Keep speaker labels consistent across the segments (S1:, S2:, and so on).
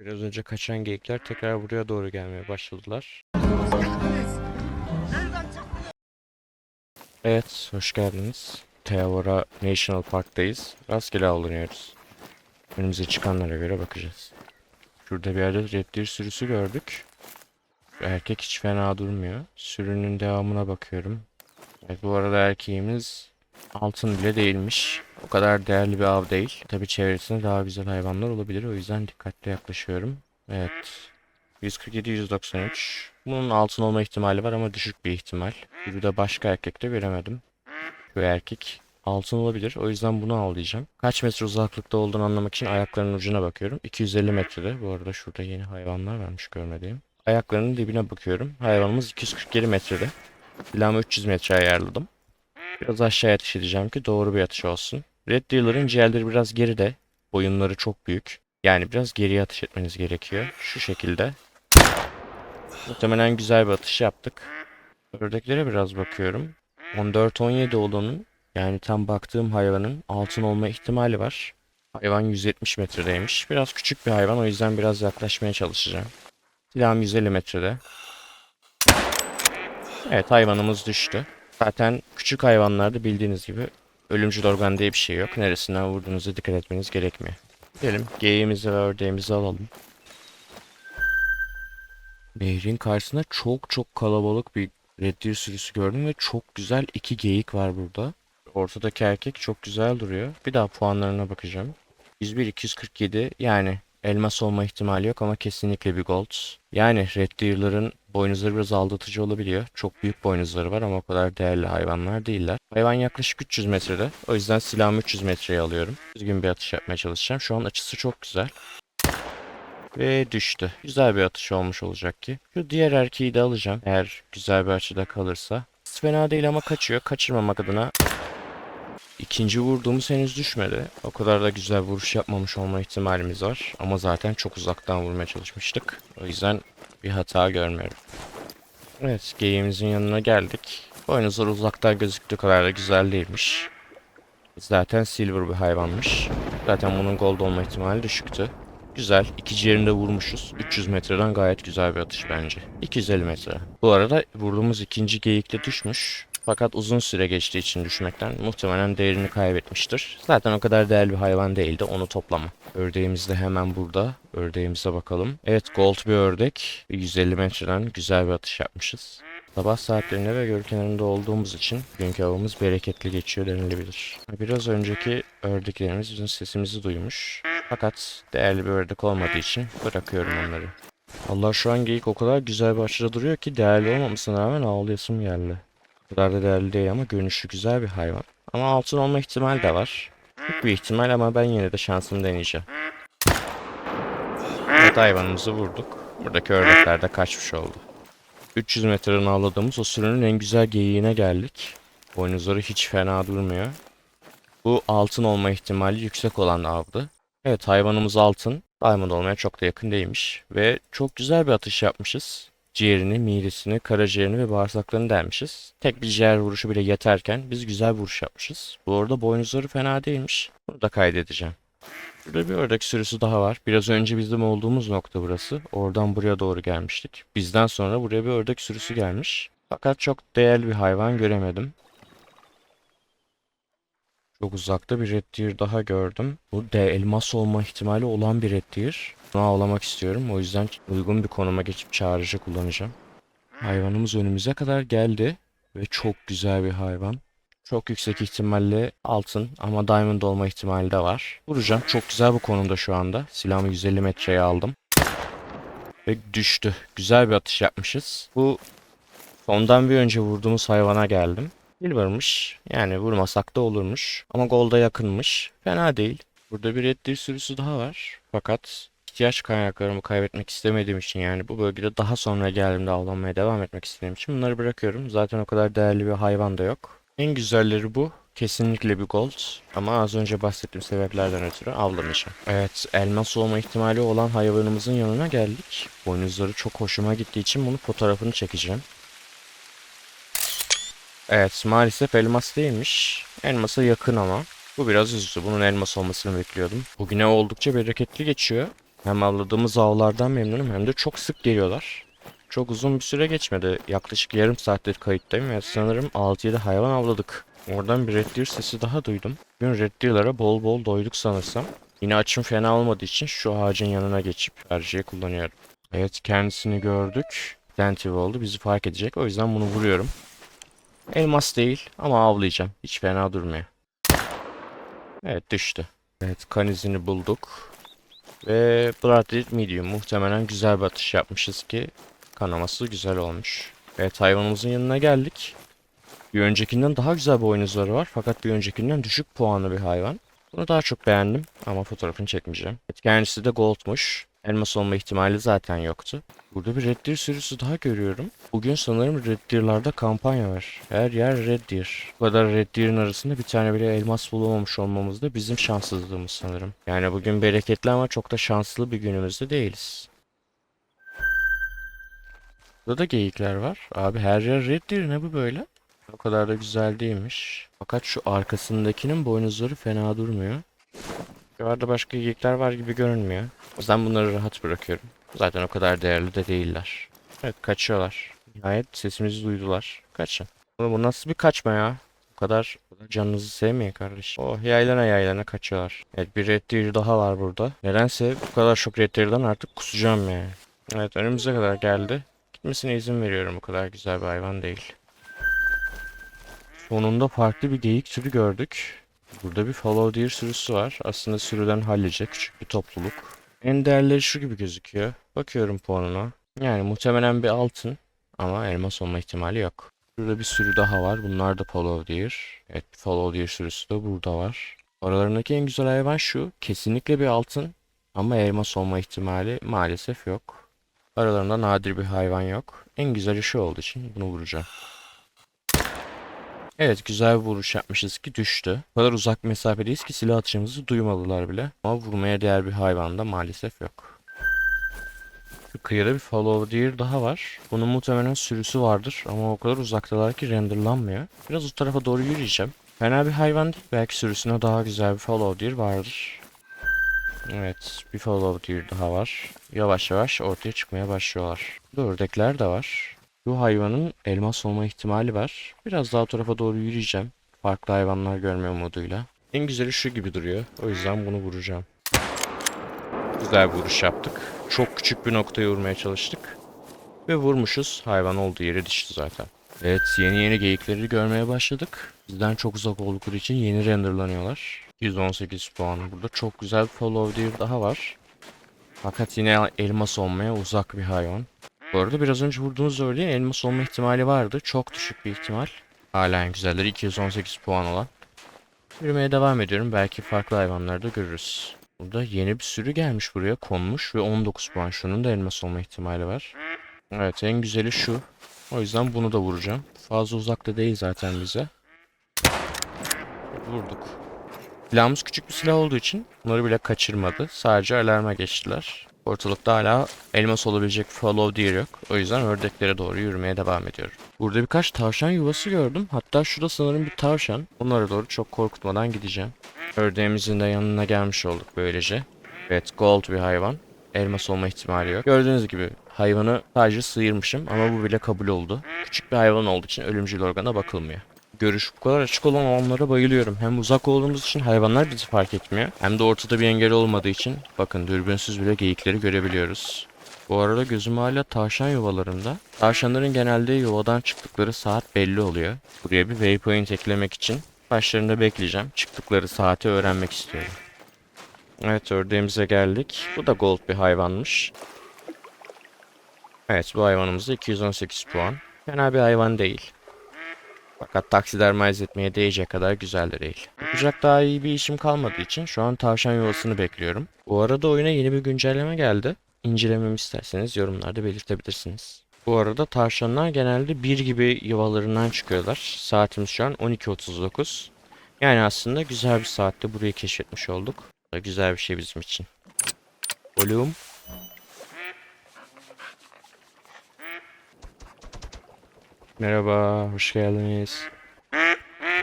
S1: Biraz önce kaçan geyikler tekrar buraya doğru gelmeye başladılar. Evet, hoş geldiniz. Teavora National Park'tayız. Rastgele avlanıyoruz. Önümüze çıkanlara göre bakacağız. Şurada bir yerde deer sürüsü gördük. Erkek hiç fena durmuyor. Sürünün devamına bakıyorum. Evet, bu arada erkeğimiz altın bile değilmiş. O kadar değerli bir av değil. Tabi çevresinde daha güzel hayvanlar olabilir. O yüzden dikkatli yaklaşıyorum. Evet. 147-193. Bunun altın olma ihtimali var ama düşük bir ihtimal. Bir de başka erkekte göremedim. Şu erkek altın olabilir. O yüzden bunu avlayacağım. Kaç metre uzaklıkta olduğunu anlamak için ayaklarının ucuna bakıyorum. 250 metrede. Bu arada şurada yeni hayvanlar varmış görmediğim. Ayaklarının dibine bakıyorum. Hayvanımız 247 metrede. Silahımı 300 metre ayarladım. Biraz aşağıya ateş edeceğim ki doğru bir atış olsun. Red Dealer'ın ciğerleri biraz geride. Boyunları çok büyük. Yani biraz geriye atış etmeniz gerekiyor. Şu şekilde. Muhtemelen güzel bir atış yaptık. Ördeklere biraz bakıyorum. 14-17 olduğunun yani tam baktığım hayvanın altın olma ihtimali var. Hayvan 170 metredeymiş. Biraz küçük bir hayvan o yüzden biraz yaklaşmaya çalışacağım. Silahım 150 metrede. Evet hayvanımız düştü. Zaten küçük hayvanlarda bildiğiniz gibi ölümcül organ diye bir şey yok. Neresinden vurduğunuza dikkat etmeniz gerekmiyor. Gidelim geyiğimizi ve ördeğimizi alalım. Nehrin karşısında çok çok kalabalık bir red deer sürüsü gördüm ve çok güzel iki geyik var burada. Ortadaki erkek çok güzel duruyor. Bir daha puanlarına bakacağım. 101-247 yani elmas olma ihtimali yok ama kesinlikle bir gold. Yani red deer'ların boynuzları biraz aldatıcı olabiliyor. Çok büyük boynuzları var ama o kadar değerli hayvanlar değiller. Hayvan yaklaşık 300 metrede. O yüzden silahımı 300 metreye alıyorum. Düzgün bir atış yapmaya çalışacağım. Şu an açısı çok güzel. Ve düştü. Güzel bir atış olmuş olacak ki. Şu diğer erkeği de alacağım. Eğer güzel bir açıda kalırsa. Fena değil ama kaçıyor. Kaçırmamak adına İkinci vurduğumuz henüz düşmedi. O kadar da güzel vuruş yapmamış olma ihtimalimiz var. Ama zaten çok uzaktan vurmaya çalışmıştık. O yüzden bir hata görmüyorum. Evet, geyiğimizin yanına geldik. Boynuzlar uzaktan gözüktüğü kadar da güzel değilmiş. Zaten silver bir hayvanmış. Zaten bunun gold olma ihtimali düşüktü. Güzel. İki ciğerinde vurmuşuz. 300 metreden gayet güzel bir atış bence. 250 metre. Bu arada vurduğumuz ikinci geyik de düşmüş. Fakat uzun süre geçtiği için düşmekten muhtemelen değerini kaybetmiştir. Zaten o kadar değerli bir hayvan değildi. Onu toplama. Ördeğimiz de hemen burada. Ördeğimize bakalım. Evet gold bir ördek. 150 metreden güzel bir atış yapmışız. Sabah saatlerinde ve göl kenarında olduğumuz için günkü avımız bereketli geçiyor denilebilir. Biraz önceki ördeklerimiz bizim sesimizi duymuş. Fakat değerli bir ördek olmadığı için bırakıyorum onları. Allah şu an geyik o kadar güzel bir duruyor ki değerli olmamasına rağmen ağlayasım geldi. Kadar da değerli değil ama görünüşü güzel bir hayvan. Ama altın olma ihtimali de var. Büyük bir ihtimal ama ben yine de şansımı deneyeceğim. Evet hayvanımızı vurduk. Buradaki ördekler de kaçmış oldu. 300 metreden avladığımız o sürünün en güzel geyiğine geldik. Boynuzları hiç fena durmuyor. Bu altın olma ihtimali yüksek olan avdı. Evet hayvanımız altın. Diamond olmaya çok da yakın değilmiş. Ve çok güzel bir atış yapmışız. Ciğerini, midesini, karaciğerini ve bağırsaklarını delmişiz. Tek bir ciğer vuruşu bile yeterken biz güzel vuruş yapmışız. Bu arada boynuzları fena değilmiş. Bunu da kaydedeceğim. Burada bir ördek sürüsü daha var. Biraz önce bizim olduğumuz nokta burası. Oradan buraya doğru gelmiştik. Bizden sonra buraya bir ördek sürüsü gelmiş. Fakat çok değerli bir hayvan göremedim. Çok uzakta bir red daha gördüm. Bu de elmas olma ihtimali olan bir red. Bunu avlamak istiyorum. O yüzden uygun bir konuma geçip çağrıcı kullanacağım. Hayvanımız önümüze kadar geldi. Ve çok güzel bir hayvan. Çok yüksek ihtimalle altın ama diamond olma ihtimali de var. Vuracağım. Çok güzel bu konumda şu anda. Silahımı 150 metreye aldım. Ve düştü. Güzel bir atış yapmışız. Bu sondan bir önce vurduğumuz hayvana geldim. Silver'mış. Yani vurmasak da olurmuş. Ama golda yakınmış. Fena değil. Burada bir red deer sürüsü daha var. Fakat ihtiyaç kaynaklarımı kaybetmek istemediğim için yani bu bölgede daha sonra geldiğimde avlanmaya devam etmek istediğim için bunları bırakıyorum. Zaten o kadar değerli bir hayvan da yok. En güzelleri bu. Kesinlikle bir gold. Ama az önce bahsettiğim sebeplerden ötürü avlamayacağım. Evet, elmas olma ihtimali olan hayvanımızın yanına geldik. Boynuzları çok hoşuma gittiği için bunu fotoğrafını çekeceğim. Evet, maalesef elmas değilmiş. Elmasa yakın ama. Bu biraz üzdü. Bunun elmas olmasını bekliyordum. Bugüne oldukça bereketli geçiyor. Hem avladığımız avlardan memnunum hem de çok sık geliyorlar. Çok uzun bir süre geçmedi. Yaklaşık yarım saattir kayıttayım ve sanırım 6-7 hayvan avladık. Oradan bir red sesi daha duydum. Bugün red bol bol doyduk sanırsam. Yine açım fena olmadığı için şu ağacın yanına geçip tercihe kullanıyorum. Evet kendisini gördük. Dentive oldu bizi fark edecek o yüzden bunu vuruyorum. Elmas değil ama avlayacağım. Hiç fena durmuyor. Evet düştü. Evet kan izini bulduk. Ve Blooded Medium muhtemelen güzel bir atış yapmışız ki kanaması güzel olmuş. Evet hayvanımızın yanına geldik. Bir öncekinden daha güzel bir oyunuzları var fakat bir öncekinden düşük puanlı bir hayvan. Bunu daha çok beğendim ama fotoğrafını çekmeyeceğim. Evet, kendisi de goldmuş. Elmas olma ihtimali zaten yoktu. Burada bir Red Deer sürüsü daha görüyorum. Bugün sanırım Red Deer'larda kampanya var. Her yer Red Deer. Bu kadar Red Deer'in arasında bir tane bile elmas bulamamış olmamız da bizim şanssızlığımız sanırım. Yani bugün bereketli ama çok da şanslı bir günümüzde değiliz. Burada da geyikler var. Abi her yer Red Deer ne bu böyle? O kadar da güzel değilmiş. Fakat şu arkasındakinin boynuzları fena durmuyor. Yukarıda başka geyikler var gibi görünmüyor. O yüzden bunları rahat bırakıyorum. Zaten o kadar değerli de değiller. Evet kaçıyorlar. Nihayet sesimizi duydular. Kaçın. Oğlum bu nasıl bir kaçma ya? Bu kadar, bu kadar canınızı sevmeyin kardeşim. Oh yaylana yaylana kaçıyorlar. Evet bir red deer daha var burada. Nedense bu kadar çok red deer'dan artık kusacağım yani. Evet önümüze kadar geldi. Gitmesine izin veriyorum. O kadar güzel bir hayvan değil. Sonunda farklı bir geyik türü gördük. Burada bir follow deer sürüsü var. Aslında sürüden hallice küçük bir topluluk. En değerleri şu gibi gözüküyor. Bakıyorum puanına. Yani muhtemelen bir altın ama elmas olma ihtimali yok. Burada bir sürü daha var. Bunlar da follow deer. Evet follow deer sürüsü de burada var. Aralarındaki en güzel hayvan şu. Kesinlikle bir altın ama elmas olma ihtimali maalesef yok. Aralarında nadir bir hayvan yok. En güzeli şu olduğu için bunu vuracağım. Evet güzel bir vuruş yapmışız ki düştü. O kadar uzak mesafedeyiz ki silah atışımızı duymadılar bile. Ama vurmaya değer bir hayvan da maalesef yok. Şu kıyıda bir follow deer daha var. Bunun muhtemelen sürüsü vardır ama o kadar uzaktalar ki renderlanmıyor. Biraz o tarafa doğru yürüyeceğim. Fena bir hayvan değil. Belki sürüsüne daha güzel bir follow deer vardır. Evet bir follow deer daha var. Yavaş yavaş ortaya çıkmaya başlıyorlar. Burada ördekler de var. Bu hayvanın elmas olma ihtimali var. Biraz daha tarafa doğru yürüyeceğim. Farklı hayvanlar görme umuduyla. En güzeli şu gibi duruyor. O yüzden bunu vuracağım. Güzel bir vuruş yaptık. Çok küçük bir noktaya vurmaya çalıştık. Ve vurmuşuz. Hayvan olduğu yere düştü zaten. Evet yeni yeni geyikleri görmeye başladık. Bizden çok uzak oldukları için yeni renderlanıyorlar. 118 puan. Burada çok güzel bir follow deer daha var. Fakat yine elmas olmaya uzak bir hayvan. Bu arada biraz önce vurduğumuz ördeğin elmas olma ihtimali vardı. Çok düşük bir ihtimal. Hala en güzelleri 218 puan olan. Yürümeye devam ediyorum. Belki farklı hayvanları da görürüz. Burada yeni bir sürü gelmiş buraya konmuş ve 19 puan. Şunun da elmas olma ihtimali var. Evet en güzeli şu. O yüzden bunu da vuracağım. Fazla uzakta değil zaten bize. Vurduk. Silahımız küçük bir silah olduğu için bunları bile kaçırmadı. Sadece alarma geçtiler. Ortalıkta hala elmas olabilecek follow deer yok. O yüzden ördeklere doğru yürümeye devam ediyorum. Burada birkaç tavşan yuvası gördüm. Hatta şurada sanırım bir tavşan. Onlara doğru çok korkutmadan gideceğim. Ördeğimizin de yanına gelmiş olduk böylece. Evet gold bir hayvan. Elmas olma ihtimali yok. Gördüğünüz gibi hayvanı sadece sıyırmışım ama bu bile kabul oldu. Küçük bir hayvan olduğu için ölümcül organa bakılmıyor görüş bu kadar açık olan alanlara bayılıyorum. Hem uzak olduğumuz için hayvanlar bizi fark etmiyor. Hem de ortada bir engel olmadığı için bakın dürbünsüz bile geyikleri görebiliyoruz. Bu arada gözüm hala tavşan yuvalarında. Tavşanların genelde yuvadan çıktıkları saat belli oluyor. Buraya bir waypoint eklemek için başlarında bekleyeceğim. Çıktıkları saati öğrenmek istiyorum. Evet ördeğimize geldik. Bu da gold bir hayvanmış. Evet bu hayvanımızda 218 puan. Fena bir hayvan değil. Fakat taksidermize etmeye değecek kadar güzel de değil. Yapacak daha iyi bir işim kalmadığı için şu an tavşan yuvasını bekliyorum. Bu arada oyuna yeni bir güncelleme geldi. İncelememi isterseniz yorumlarda belirtebilirsiniz. Bu arada tavşanlar genelde bir gibi yuvalarından çıkıyorlar. Saatimiz şu an 12.39. Yani aslında güzel bir saatte burayı keşfetmiş olduk. Güzel bir şey bizim için. Volüm. Merhaba, hoş geldiniz.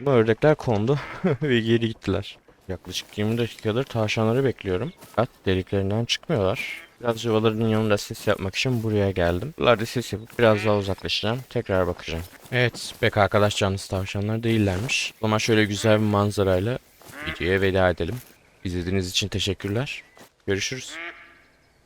S1: Bu ördekler kondu ve geri gittiler. Yaklaşık 20 dakikadır tavşanları bekliyorum. Fakat deliklerinden çıkmıyorlar. Biraz yuvalarının yanında ses yapmak için buraya geldim. Buralarda ses yapıp biraz daha uzaklaşacağım. Tekrar bakacağım. Evet, pek arkadaş canlısı tavşanlar değillermiş. O zaman şöyle güzel bir manzarayla videoya veda edelim. İzlediğiniz için teşekkürler. Görüşürüz.